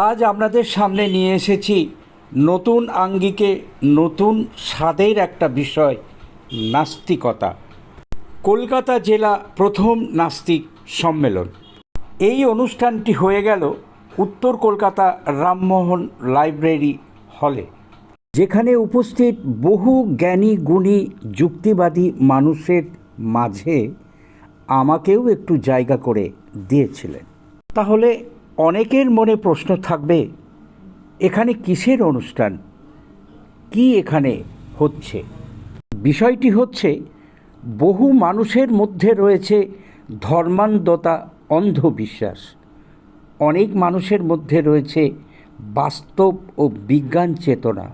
আজ আপনাদের সামনে নিয়ে এসেছি নতুন আঙ্গিকে নতুন স্বাদের একটা বিষয়, নাস্তিকতা। কলকাতা জেলা প্রথম নাস্তিক সম্মেলন। এই অনুষ্ঠানটি হয়ে গেল উত্তর কলকাতা রামমোহন লাইব্রেরি হলে, যেখানে উপস্থিত বহু জ্ঞানী, গুণী, যুক্তিবাদী মানুষের মাঝে আমাকেও একটু জায়গা করে দিয়েছিলেন। তাহলে অনেকের মনে প্রশ্ন থাকবে, এখানে কিসের অনুষ্ঠান? কি এখানে হচ্ছে? বিষয়টি হচ্ছে, বহু মানুষের মধ্যে রয়েছে ধর্মান্ধতা, অন্ধবিশ্বাস। অনেক মানুষের মধ্যে রয়েছে বাস্তব ও বিজ্ঞান চেতনা,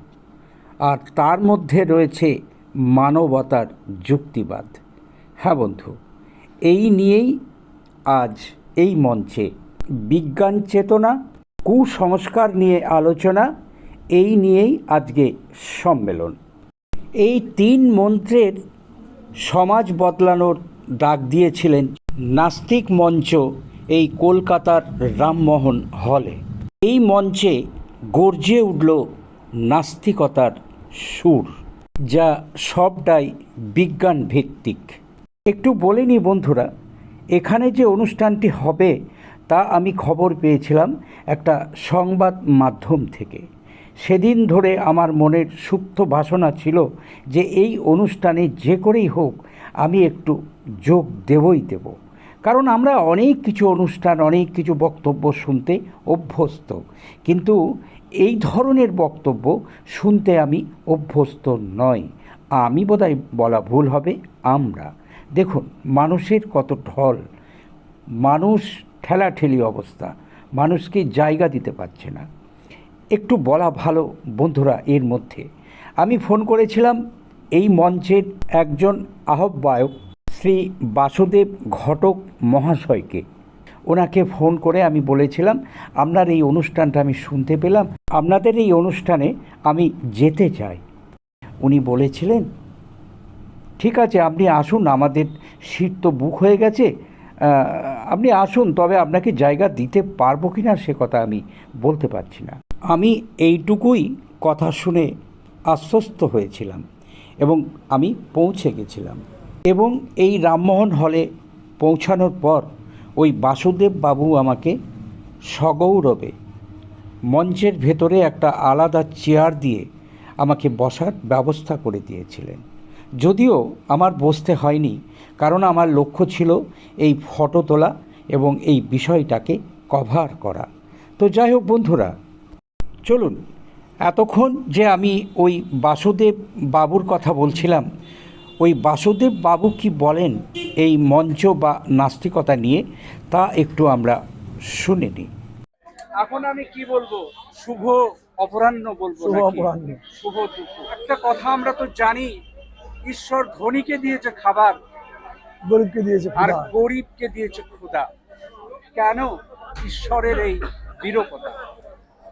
আর তার মধ্যে রয়েছে মানবতার যুক্তিবাদ। হ্যাঁ বন্ধু, এই নিয়েই আজ এই মঞ্চে বিজ্ঞান চেতনা, কুসংস্কার নিয়ে আলোচনা, এই নিয়েই আজকে সম্মেলন। এই তিন মন্ত্রের সমাজ বদলানোর ডাক দিয়েছিলেন নাস্তিক মঞ্চ এই কলকাতার রামমোহন হলে। এই মঞ্চে গর্জে উঠল নাস্তিকতার সুর, যা সবটাই বিজ্ঞান ভিত্তিক একটু বলে নি বন্ধুরা, এখানে যে অনুষ্ঠানটি হবে তা আমি খবর পেয়েছিলাম একটা সংবাদ মাধ্যম থেকে। সেদিন ধরে আমার মনের সুপ্ত বাসনা ছিল যে এই অনুষ্ঠানে যে করেই হোক আমি একটু যোগ দেবই দেব। কারণ আমরা অনেক কিছু অনুষ্ঠান, অনেক কিছু বক্তব্য শুনতে অভ্যস্ত। কিন্তু এই ধরনের বক্তব্য শুনতে আমি অভ্যস্ত নই। আমি বোধহয় বলা ভুল হবে, আমরা। দেখুন, মানুষের কত ঢল। মানুষ ঠেলাঠেলি অবস্থা। মানুষকে জায়গা দিতে পারছে না। একটু বলা ভালো, বন্ধুরা, এর মধ্যে। আমি ফোন করেছিলাম এই মঞ্চের একজন আহ্বায়ক শ্রী বাসুদেব ঘটক মহাশয়কে। ওনাকে ফোন করে আমি বলেছিলাম, আপনার এই অনুষ্ঠানটা আমি শুনতে পেলাম। আপনাদের এই অনুষ্ঠানে আমি যেতে চাই। উনি বলেছিলেন, ঠিক আছে, আপনি আসুন, আমাদের সিট তো বুক হয়ে গেছে। আপনি আসুন, তবে আপনাকে জায়গা দিতে পারব কি না সে কথা আমি বলতে পারছি না। আমি এইটুকুই কথা শুনে আশ্বস্ত হয়েছিলাম এবং আমি পৌঁছে গেছিলাম। এবং এই রামমোহন হলে পৌঁছানোর পর ওই বাসুদেব বাবু আমাকে সগৌরবে, মঞ্চের ভেতরে একটা আলাদা চেয়ার দিয়ে আমাকে বসার ব্যবস্থা করে দিয়েছিলেন। যদিও আমার বসতে হয়নি কারণ আমার লক্ষ্য ছিল এই ফটো তোলা এবং এই বিষয়টাকে কভার করা। তো যাই হোক বন্ধুরা চলুন এতক্ষণ যে আমি ওই বাসুদেব বাবুর কথা বলছিলাম ওই বাসুদেব বাবু কি বলেন এই মঞ্চ বা নাস্তিকতা নিয়ে তা একটু আমরা শুনে নিই। এখন আমি কি বলব? শুভ অপরাহ্ন বলব শুভ অপরাহ্ন। শুভ একটা কথা আমরা তো জানি ঈশ্বর ধনীকে দিয়েছে খাবার গরিবকে দিয়েছে আর গরিবকে দিয়েছে ক্ষুধা। কেন? ঈশ্বরের এই বিরূপতা।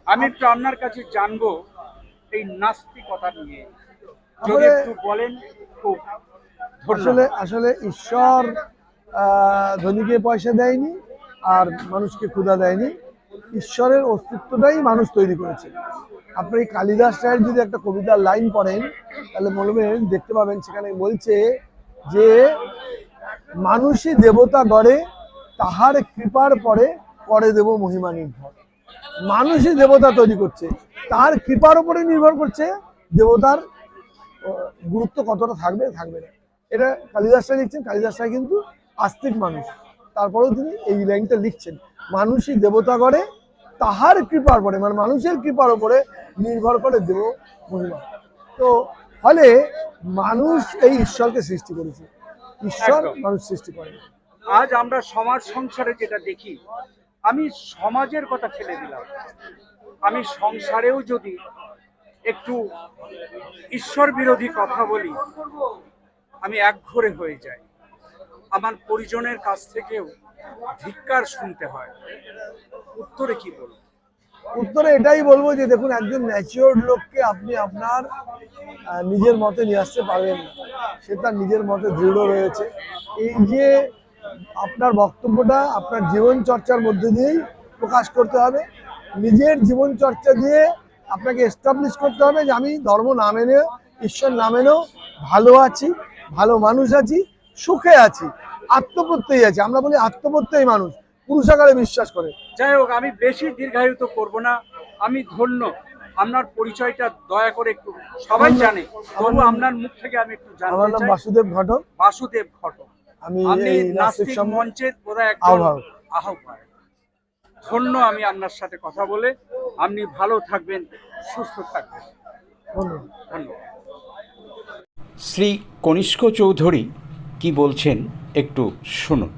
আমি একটু আপনার কাছে জানব এই নাস্তিকতা নিয়ে। যদি একটু বলেন খুব আসলে আসলে ঈশ্বর আহ, ধনীকে পয়সা দেয়নি আর মানুষকে ক্ষুধা দেয়নি। ঈশ্বরের অস্তিত্বটাই মানুষ তৈরি করেছে। আপনি কালিদাস রায়ের যদি একটা কবিতার লাইন পড়েন, তাহলে বলবেন দেখতে পাবেন সেখানে বলছে যে, মানুষই দেবতা গড়ে, তাহার কৃপার পরে করে দেব মহিমা নির্ভর। মানুষই দেবতা তৈরি করছে। তার কৃপার উপরে নির্ভর করছে দেবতার গুরুত্ব কতটা থাকবে থাকবে না। এটা কালিদাস রায় লিখছেন, কালিদাস রায় কিন্তু আস্তিক মানুষ। তারপরেও তিনি এই লাইনটা লিখছেন, মানুষই দেবতা করে তাহার কৃপার পরে মানে মানুষের কৃপার উপরে নির্ভর করে দেব মহিমা। তো ফলে মানুষ এই ঈশ্বরকে সৃষ্টি করেছে। ঈশ্বর মানুষ সৃষ্টি করে। আজ আমরা সমাজ সংসারে যেটা দেখি আমি সমাজের কথা ফেলে দিলাম। আমি সংসারেও যদি একটু ঈশ্বর বিরোধী কথা বলি আমি একঘরে হয়ে যাই। আমার পরিজনের কাছ থেকেও ধিক্কার শুনতে হয়। উত্তরে কি বলব উত্তরে এটাই বলব যে দেখুন, একজন ম্যাচিওর লোককে আপনি আপনার নিজের মতে নিয়ে আসতে পারবেন সে তার নিজের মতে দৃঢ় রয়েছে। এই যে আপনার বক্তব্যটা, আপনার জীবন চর্চার মধ্যে দিয়েই প্রকাশ করতে হবে। নিজের জীবন চর্চা দিয়ে আপনাকে এস্টাবলিশ করতে হবে যে আমি ধর্ম না মেনেও, ঈশ্বর না মেনেও ভালো আছি, ভালো মানুষ আছি, সুখে আছি। আত্মপ্রত্যয়ী আছে। আমরা বলি আত্মপ্রত্যয়ী মানুষ। পুরুষাকারে বিশ্বাস করে। যাই হোক আমি বেশি দীর্ঘায়িত করব না। আমি ধন্য। আপনার পরিচয়টা দয়া করে একটু সবাই জানে। আমার তবু আপনার মুখ থেকে আমি একটু আমার জানতে নাম চাই। বাসুদেব ঘটক। বাসুদেব ঘটক। আমি নাস্তিক মঞ্চের বোধহয় একজন আহ্বায়ক। আহ্বায়ক। ধন্য আমি আপনার সাথে কথা বলে। আপনি ভালো থাকবেন সুস্থ থাকবেন। ধন্যবাদ ধন্যবাদ। শ্রী কনিষ্ক চৌধুরী কি বলছেন? একটু শুনুন।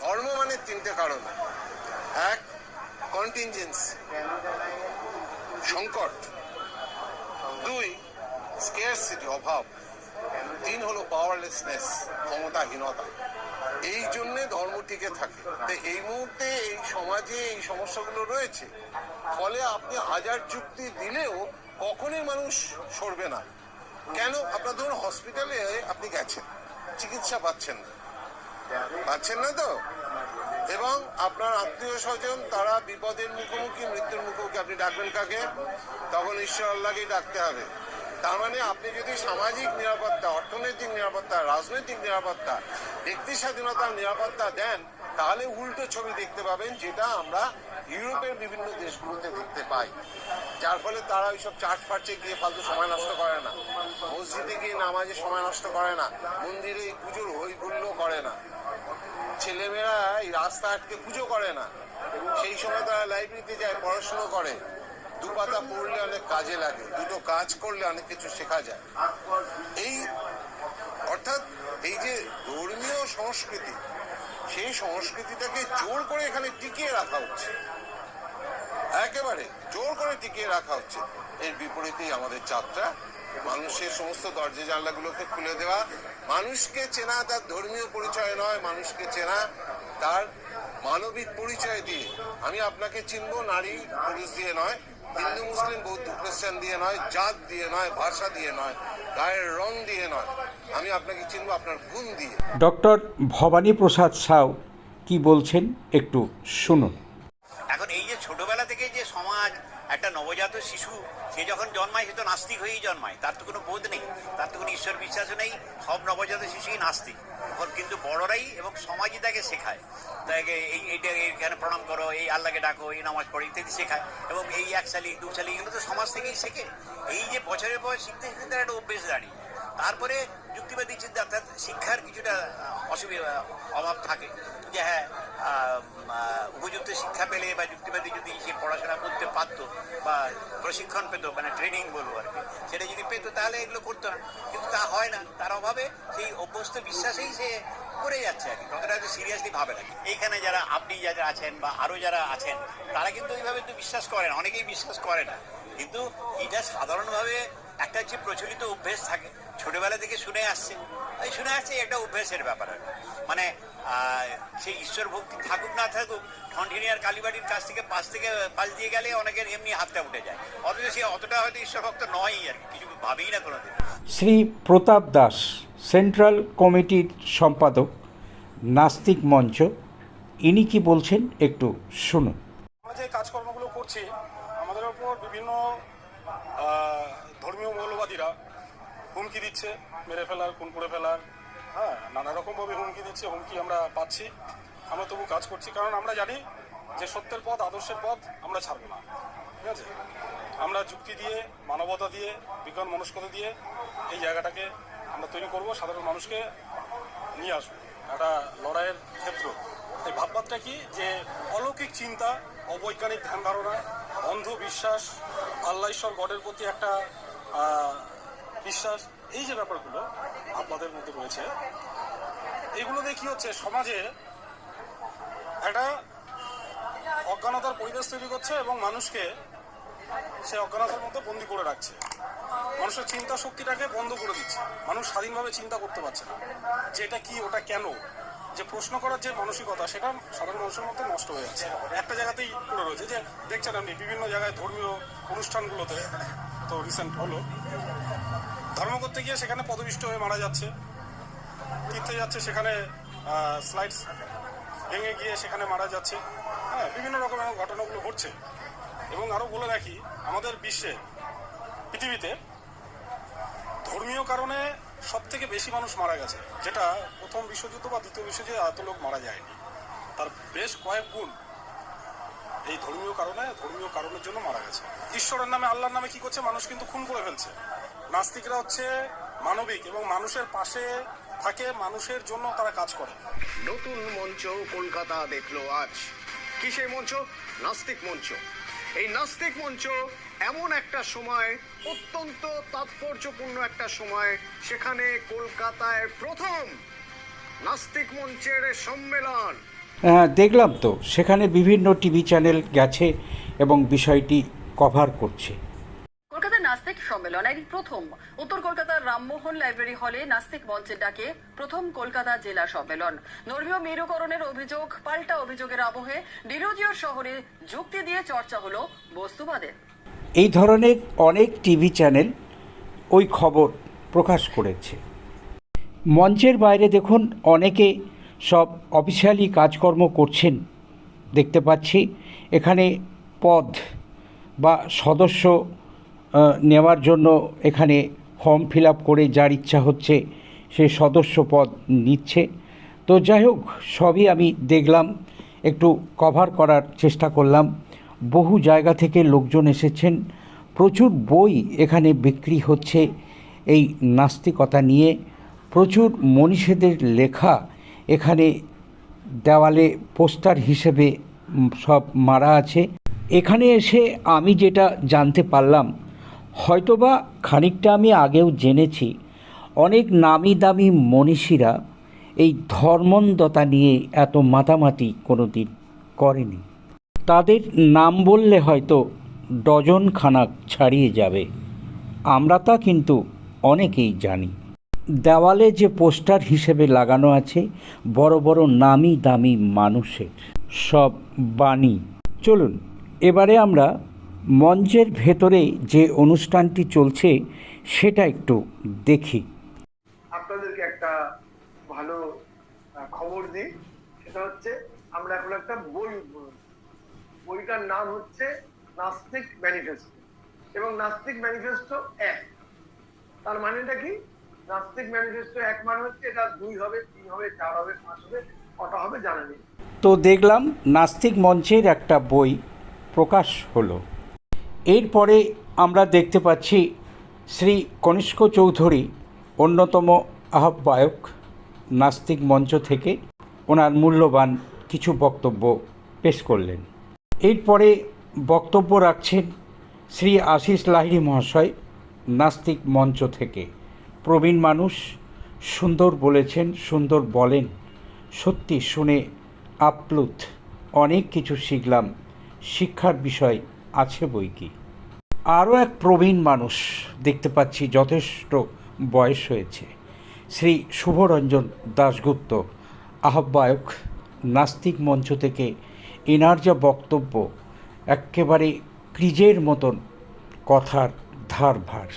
ধর্ম মানে তিনটে কারণ। এক কন্টিনজেন্সি সংকট। দুই স্কেয়ারসিটি অভাব। তিন হলো পাওয়ারলেসনেস ক্ষমতাহীনতা। এই জন্যে ধর্ম টিকে থাকে। তো এই মুহূর্তে এই সমাজে এই সমস্যাগুলো রয়েছে। ফলে আপনি হাজার যুক্তি দিলেও কখনোই মানুষ সরবে না। কেন? আপনার ধরুন হসপিটালে আপনি গেছেন। চিকিৎসা পাচ্ছেন না। পাচ্ছেন না তো? এবং আপনার আত্মীয় স্বজন, তারা বিপদের মুখোমুখি, মৃত্যুর মুখোমুখি আপনি ডাকবেন কাকে? তখন ঈশ্বর আল্লাহকেই ডাকতে হবে। তার মানে আপনি যদি সামাজিক নিরাপত্তা, অর্থনৈতিক নিরাপত্তা, রাজনৈতিক নিরাপত্তা, ব্যক্তি স্বাধীনতার নিরাপত্তা দেন, তাহলে উল্টো ছবি দেখতে পাবেন যেটা আমরা ইউরোপের বিভিন্ন দেশগুলোতে দেখতে পাই। যার ফলে তারা ওইসব চার্চ ফার্চে গিয়ে ফালতু সময় নষ্ট করে না। মসজিদে গিয়ে নামাজে সময় নষ্ট করে না। মন্দিরে পুজোর হইহুল্লো করে না। ছেলেমেয়েরা এই রাস্তা আটকে পুজো করে না। সেই সময় তারা লাইব্রেরিতে যায়, পড়াশুনো করে। দু পাতা পড়লে অনেক কাজে লাগে, দুটো কাজ করলে অনেক কিছু শেখা যায়। এই অর্থাৎ এই যে ধর্মীয় সংস্কৃতি, সেই সংস্কৃতিটাকে জোর করে এখানে টিকিয়ে রাখা হচ্ছে। একেবারে জোর করে টিকিয়ে রাখা হচ্ছে। এর বিপরীতেই আমাদের যাত্রা মানুষের সমস্ত দরজা জানলাগুলোকে খুলে দেওয়া। মানুষকে চেনা তার ধর্মীয় পরিচয় নয়, মানুষকে চেনা তার মানবিক পরিচয় দিয়ে। আমি আপনাকে চিনব, নারী, পুরুষ দিয়ে নয়, হিন্দু, মুসলিম, বৌদ্ধ, খ্রিস্টান দিয়ে নয়, জাত দিয়ে নয়, ভাষা দিয়ে নয়, গায়ের রং দিয়ে নয়। আমি আপনাকে চিনব আপনার গুণ দিয়ে। ডক্টর ভবানী প্রসাদ সাউ কি বলছেন একটু শুনুন। এখন এই যে ছোটবেলা থেকে যে সমাজ, একটা নবজাত শিশু, সে যখন জন্মায়, সে তো নাস্তিক হয়েই জন্মায়। তার তো কোনো বোধ নেই। তার তো কোনো ঈশ্বর বিশ্বাসও নেই। সব নবজাত শিশুই নাস্তিক। এখন কিন্তু বড়রাই এবং সমাজই তাকে শেখায়। তাকে এই এইটা এখানে প্রণাম করো, এই আল্লাহকে ডাকো, এই নামাজ পড়ো, ইত্যাদি শেখায়। এবং এই এক সালি, দু সালি, এগুলো তো সমাজ থেকেই শেখে। এই যে বছরের পর শিখতে শিখতে তার একটা অভ্যেস দাঁড়িয়ে। তারপরে যুক্তিবাদী চিন্তা, অর্থাৎ শিক্ষার কিছুটা অসুবিধা, অভাব থাকে। যে হ্যাঁ উপযুক্ত শিক্ষা পেলে বা যুক্তিবাদী যদি সে পড়াশোনা করতে পারতো বা প্রশিক্ষণ পেতো মানে ট্রেনিং বলব আর কি, সেটা যদি পেতো তাহলে এগুলো করতো না। কিন্তু তা হয় না। তার অভাবে সেই অভ্যস্ত বিশ্বাসেই সে করে যাচ্ছে আর কি। কতটা সিরিয়াসলি ভাবে না। এইখানে যারা আপনি যারা আছেন বা আরও যারা আছেন, তারা কিন্তু এইভাবে তো বিশ্বাস করে না। অনেকেই বিশ্বাস করে না। কিন্তু এটা সাধারণভাবে একটা যে প্রচলিত অভ্যেস থাকে। ছোটবেলা থেকে শুনে আসছে। এই শুনে আসছে একটা অভ্যেসের ব্যাপার মানে সেই ঈশ্বর ভক্তি থাকুক না থাকুক ঠনঠিনিয়ার কালীবাড়ির কাছ থেকে পাশ থেকে পাশ দিয়ে গেলে অনেকের এমনি হাতটা উঠে যায়। অথচ সে অতটা হয়তো ঈশ্বর ভক্ত নয়ই আর কি কিছু ভাবেই না কোনোদিন। শ্রী প্রতাপ দাস সেন্ট্রাল কমিটির সম্পাদক নাস্তিক মঞ্চ ইনি কি বলছেন একটু শুনুন। আমরা যে কাজকর্মগুলো করছি আমাদের ওপর বিভিন্ন ধর্মীয় মৌলবাদীরা হুমকি দিচ্ছে মেরে ফেলার খুন করে ফেলার হ্যাঁ নানা রকমভাবে হুমকি দিচ্ছে, হুমকি আমরা পাচ্ছি। আমরা তবু কাজ করছি, কারণ আমরা জানি যে সত্যের পথ, আদর্শের পথ আমরা ছাড়বো না। ঠিক আছে? আমরা যুক্তি দিয়ে, মানবতা দিয়ে, বিজ্ঞান মনস্কতা দিয়ে এই জায়গাটাকে আমরা তৈরি করব, সাধারণ মানুষকে নিয়ে আসব। একটা লড়াইয়ের ক্ষেত্র। এই ভাববাদটা কি? যে অলৌকিক চিন্তা, অবৈজ্ঞানিক ধ্যান ধারণা, অন্ধবিশ্বাস, আল্লাহ ঈশ্বর গডের প্রতি একটা বিশ্বাস এই যে ব্যাপারগুলো আপনাদের মধ্যে রয়েছে, এগুলো দিয়ে কি হচ্ছে? সমাজে একটা অজ্ঞানতার পরিবেশ তৈরি করছে এবং মানুষকে সে অজ্ঞানতার মধ্যে বন্দি করে রাখছে। মানুষের চিন্তা শক্তিটাকে বন্ধ করে দিচ্ছে। মানুষ স্বাধীনভাবে চিন্তা করতে পারছে না যে এটা কি, ওটা কেন? যে প্রশ্ন করার যে মানসিকতা, সেটা সাধারণ মানুষের মধ্যে নষ্ট হয়ে যাচ্ছে। একটা জায়গাতেই পড়ে রয়েছে যে, দেখছেন আপনি বিভিন্ন জায়গায় ধর্মীয় অনুষ্ঠানগুলোতে, তো রিসেন্ট হলো ধর্ম করতে গিয়ে সেখানে পদবিষ্ট হয়ে মারা যাচ্ছে। তীর্থে যাচ্ছে, সেখানে স্লাইডস ভেঙে গিয়ে সেখানে মারা যাচ্ছে। হ্যাঁ বিভিন্ন রকমের ঘটনাগুলো ঘটছে। এবং আরও বলে রাখি, আমাদের বিশ্বে, পৃথিবীতে ধর্মীয় কারণে সব থেকে বেশি মানুষ মারা গেছে, যেটা প্রথম বিশ্বযুদ্ধ বা দ্বিতীয় বিশ্বযুদ্ধে এত লোক মারা যায়নি। তার বেশ কয়েক গুণ এই ধর্মীয় কারণে, ধর্মীয় কারণের জন্য মারা গেছে। ঈশ্বরের নামে, আল্লাহর নামে কি করছে? মানুষ কিন্তু খুন করে ফেলছে। নাস্তিকরা হচ্ছে মানবিক এবং মানুষের পাশে থাকে মানুষের জন্য তারা কাজ করে। নতুন মঞ্চ কলকাতা দেখল আজ। কি সেই মঞ্চ? নাস্তিক মঞ্চ। এই নাস্তিক মঞ্চ এমন একটা সময় অত্যন্ত তাৎপর্যপূর্ণ একটা সময় সেখানে কলকাতায় প্রথম নাস্তিক মঞ্চের সম্মেলন। হ্যাঁ, দেখলাম তো সেখানে বিভিন্ন টিভি চ্যানেল গেছে এবং বিষয়টি কভার করছে। সম্মেলন। এই প্রথম উত্তর কলকাতার রামমোহন লাইব্রেরি হলে নাস্তিক মঞ্চের ডাকে প্রথম কলকাতা জেলা সম্মেলন। ধর্মীয় মেরুকরণের অভিযোগ, পাল্টা অভিযোগের আবহে ডিরোজিওর শহরে যুক্তি দিয়ে চর্চা হলো বস্তুবাদের। এই ধরনের অনেক টিভি চ্যানেল ওই খবর প্রকাশ করেছে। মঞ্চের বাইরে দেখুন, অনেকে সব অফিসিয়ালি কাজকর্ম করছেন দেখতে পাচ্ছি। এখানে পদ বা সদস্য নেওয়ার জন্য এখানে ফর্ম ফিল করে যার ইচ্ছা হচ্ছে সে সদস্য পদ নিচ্ছে। তো যাই হোক, সবই আমি দেখলাম, একটু কভার করার চেষ্টা করলাম। বহু জায়গা থেকে লোকজন এসেছেন। প্রচুর বই এখানে বিক্রি হচ্ছে এই নাস্তিকতা নিয়ে। প্রচুর মনীষীদের লেখা এখানে দেওয়ালে পোস্টার হিসেবে সব মারা আছে। এখানে এসে আমি যেটা জানতে পারলাম হয়তোবা খানিকটা আমি আগেও জেনেছি, অনেক নামি দামি মনীষীরা এই ধর্মন্দতা নিয়ে এত মাতামাতি কোনো দিন করেনি। তাদের নাম বললে হয়তো ডজন খানাক ছাড়িয়ে যাবে। আমরা তা কিন্তু অনেকেই জানি। দেওয়ালে যে পোস্টার হিসেবে লাগানো আছে, বড় বড় নামি দামি মানুষের, সব বাণী। চলুন, এবারে আমরা মঞ্চের ভেতরে যে অনুষ্ঠানটি চলছে সেটা একটু দেখি। আপনাদেরকে একটা ভালো খবর দিই। সেটা হচ্ছে আমরা এখন একটা বই বইটার নাম হচ্ছে নাস্তিক ম্যানিফেস্টো। এবং নাস্তিক ম্যানিফেস্টো এক। তার মানেটা কি? নাস্তিক ম্যানিফেস্টো এক মানে হচ্ছে এটা দুই হবে তিন হবে চার হবে পাঁচ হবে কটা হবে জানা নেই। তো দেখলাম নাস্তিক মঞ্চের একটা বই প্রকাশ হলো। এরপরে আমরা দেখতে পাচ্ছি শ্রী কনিষ্ক চৌধুরী, অন্যতম আহ্বায়ক, নাস্তিক মঞ্চ থেকে ওনার মূল্যবান কিছু বক্তব্য পেশ করলেন। এরপরে বক্তব্য রাখছেন শ্রী আশিস লাহিড়ী মহাশয়, নাস্তিক মঞ্চ থেকে। প্রবীণ মানুষ সুন্দর বলেছেন, সুন্দর বলেন। সত্যি শুনে আপ্লুত। অনেক কিছু শিখলাম। শিক্ষার বিষয় আছে বই কি? আরও এক প্রবীণ মানুষ দেখতে পাচ্ছি যথেষ্ট বয়স হয়েছে। শ্রী শুভরঞ্জন দাশগুপ্ত, আহ্বায়ক, নাস্তিক মঞ্চ থেকে এনার যা বক্তব্য, একেবারে ক্রিজের মতন কথার ধার ভার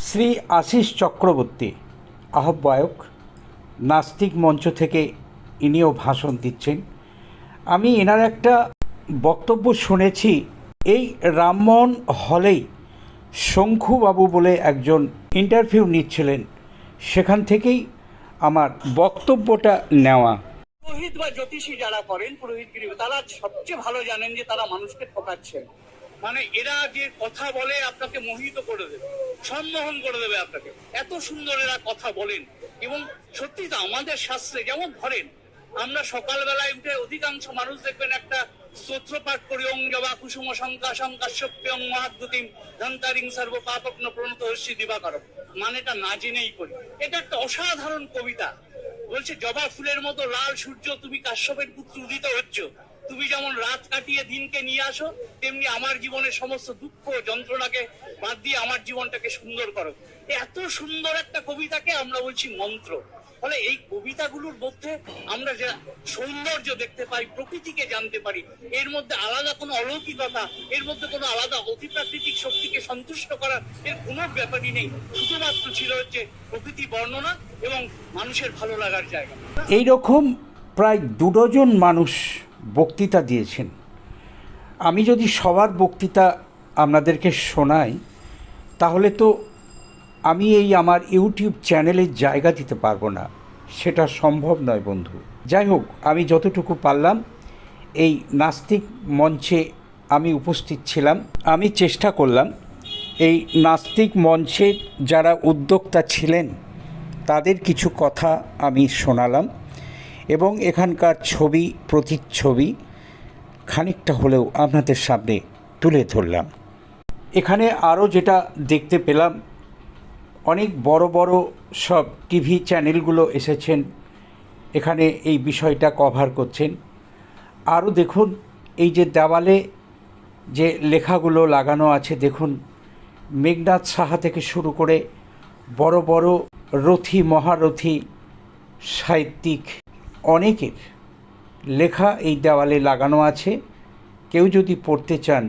শ্রী আশিস চক্রবর্তী, আহ্বায়ক, নাস্তিক মঞ্চ থেকে ইনিও ভাষণ দিচ্ছেন। আমি এনার একটা বক্তব্য শুনেছি এই রামমোহন হলেই শঙ্খুবাবু বলে একজন ইন্টারভিউ নিচ্ছিলেন। সেখান থেকেই আমার বক্তব্যটা নেওয়া। পুরোহিত বা জ্যোতিষী যারা করেন পুরোহিতগিরি তারা সবচেয়ে ভালো জানেন যে তারা মানুষকে ঠকাচ্ছেন। মানে এরা যে কথা বলে আপনাকে মোহিত করে দেবে, সম্মোহন করে দেবে আপনাকে। এত সুন্দর এরা কথা বলেন। এবং সত্যি তো আমাদের শাস্ত্রে, যেমন ধরেন, আমরা সকালবেলায় উঠে অধিকাংশ মানুষ দেখবেন একটা স্তোত্র পাঠ করি জবা কুসুম শঙ্কা শঙ্কাশ্যপ্যং মহাদ্যুতিম ধন্তারিং সর্ব পাপগ্ন প্রণত দিবাকর মানেটা না জেনেই করি। এটা একটা অসাধারণ কবিতা। বলছে, জবা ফুলের মতো লাল সূর্য তুমি কাশ্যপের পুত্র উদিত হচ্ছ। তুমি যেমন রাত কাটিয়ে দিনকে নিয়ে আসো, তেমনি আমার জীবনের সমস্ত দুঃখ যন্ত্রণাকে বাদ দিয়ে আমার জীবনটাকে সুন্দর করো। এত সুন্দর একটা কবিতাকে আমরা বলছি মন্ত্র। ফলে এই কবিতাগুলোর মধ্যে আমরা যে সৌন্দর্য দেখতে পাই, প্রকৃতিকে জানতে পারি, এর মধ্যে আলাদা কোনো অলৌকিকতা, এর মধ্যে কোনো আলাদা অতিপ্রাকৃতিক শক্তিকে সন্তুষ্ট করার এর কোনো ব্যাপারই নেই। শুধুমাত্র ছিল হচ্ছে প্রকৃতি বর্ণনা এবং মানুষের ভালো লাগার জায়গা। এই রকম প্রায় দু ডজন মানুষ বক্তৃতা দিয়েছেন। আমি যদি সবার বক্তৃতা আপনাদেরকে শোনাই, তাহলে তো আমি এই আমার ইউটিউব চ্যানেলে জায়গা দিতে পারব না। সেটা সম্ভব নয়, বন্ধু। যাই হোক, আমি যতটুকু পারলাম, এই নাস্তিক মঞ্চে আমি উপস্থিত ছিলাম। আমি চেষ্টা করলাম, এই নাস্তিক মঞ্চের যারা উদ্যোক্তা ছিলেন, তাদের কিছু কথা আমি শোনালাম এবং এখানকার ছবি, প্রতিচ্ছবি খানিকটা হলেও আপনাদের সামনে তুলে ধরলাম। এখানে আরও যেটা দেখতে পেলাম অনেক বড় বড় সব টিভি চ্যানেলগুলো এসেছেন। এখানে এই বিষয়টা কভার করছেন। আরও দেখুন, এই যে দেওয়ালে যে লেখাগুলো লাগানো আছে, দেখুন মেঘনাথ সাহা থেকে শুরু করে বড় বড় রথী, মহারথী, সাহিত্যিক অনেকের লেখা এই দেওয়ালে লাগানো আছে। কেউ যদি পড়তে চান,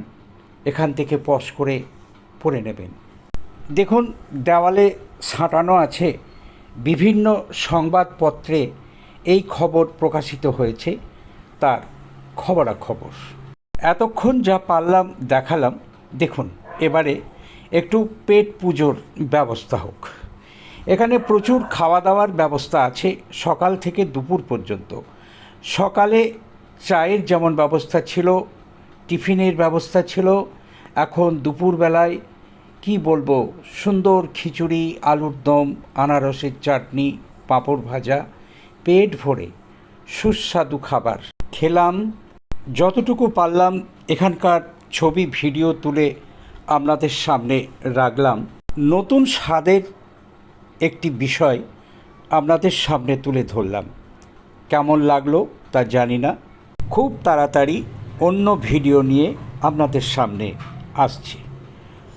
এখান থেকে পশ করে পড়ে নেবেন। দেখুন, দেওয়ালে সাঁটানো আছে বিভিন্ন সংবাদপত্রে এই খবর প্রকাশিত হয়েছে, তার খবরাখবর। এতক্ষণ যা পারলাম দেখালাম, দেখুন, এবারে একটু পেট পুজোর ব্যবস্থা হোক। এখানে প্রচুর খাওয়া দাওয়ার ব্যবস্থা আছে সকাল থেকে দুপুর পর্যন্ত। সকালে চায়ের যেমন ব্যবস্থা ছিল, টিফিনের ব্যবস্থা ছিল, এখন দুপুরবেলায় কি বলব? সুন্দর খিচুড়ি, আলুর দম, আনারসের চাটনি, পাঁপড় ভাজা, পেট ভরে সুস্বাদু খাবার। খেলাম, যতটুকু পারলাম এখানকার ছবি, ভিডিও তুলে আপনাদের সামনে রাখলাম। নতুন স্বাদের একটি বিষয় আপনাদের সামনে তুলে ধরলাম। কেমন লাগল তা জানি না। খুব তাড়াতাড়ি অন্য ভিডিও নিয়ে আপনাদের সামনে আসছি।